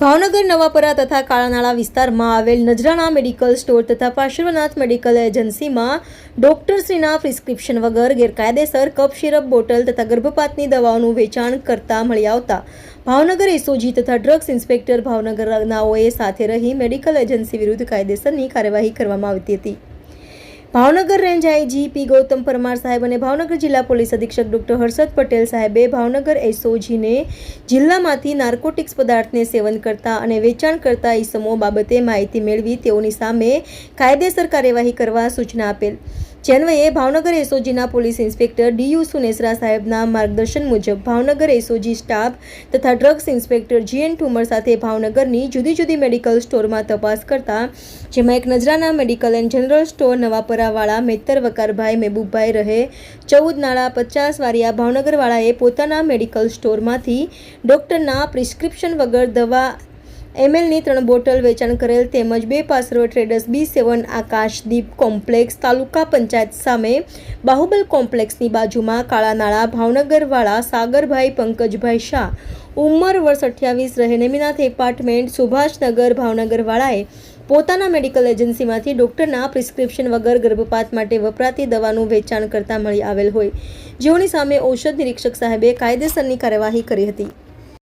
ભાવનગર, નવાપરા તથા કાળાનાળા વિસ્તારમાં આવેલ નજરાણા મેડિકલ સ્ટોર તથા પાર્શ્વનાથ મેડિકલ એજન્સીમાં ડોક્ટરશ્રીના પ્રિસ્ક્રિપ્શન વગર ગેરકાયદેસર કપ સિરપ બોટલ તથા ગર્ભપાતની દવાઓનું વેચાણ કરતા મળી આવતા ભાવનગર એસઓજી તથા ડ્રગ્સ ઇન્સ્પેક્ટર ભાવનગરનાઓએ સાથે રહી મેડિકલ એજન્સી વિરુદ્ધ કાયદેસરની કાર્યવાહી કરવામાં આવતી હતી. Bhavnagar range IG P Gautam Parmar સાહેબ અને ભાવનગર જિલ્લા પોલીસ અધિક્ષક ડોક્ટર હર્ષદ પટેલ સાહેબે ભાવનગર એસઓજીને જિલ્લામાંથી નાર્કોટિક્સ પદાર્થને સેવન કરતા અને વેચાણ કરતા ઈસમો બાબતે માહિતી મેળવી તેઓની સામે કાયદેસર કાર્યવાહી કરવા સૂચના આપેલ. જેન્વયે Bhavnagar એસઓજીના police inspector D U Sunesara સાહેબના માર્ગદર્શન મુજબ ભાવનગર એસઓજી સ્ટાફ તથા drugs inspector G N Thumar સાથે ભાવનગરની જુદી જુદી મેડિકલ સ્ટોરમાં તપાસ કરતા, જેમાં એક Nazrana medical and general store નવાપરાવાળા Metar વકારભાઈ Mehboobbhai રહે, ચૌદ નાળા પચાસ વારિયા ભાવનગરવાળાએ પોતાના મેડિકલ સ્ટોરમાંથી ડૉક્ટરના પ્રિસ્ક્રિપ્શન વગર દવા એમએલની ત્રણ બોટલ વેચાણ કરેલ તેમજ બે પાસરો traders B seven Akashdeep complex તાલુકા પંચાયત સામે બાહુબલ કોમ્પ્લેક્સની બાજુમાં કાળાનાળા ભાવનગરવાળા સાગરભાઈ, પંકજભાઈ શાહ, ઉંમર વર્ષ અઠ્યાવીસ રહે નેમિનાથ એપાર્ટમેન્ટ, સુભાષનગર ભાવનગરવાળાએ પોતાના મેડિકલ એજન્સીમાંથી ડૉક્ટરના પ્રિસ્ક્રિપ્શન વગર ગર્ભપાત માટે વપરાતી દવાનું વેચાણ કરતા મળી આવેલ હોય. જેઓની સામે ઔષધ નિરીક્ષક સાહેબે કાયદેસરની કાર્યવાહી કરી હતી.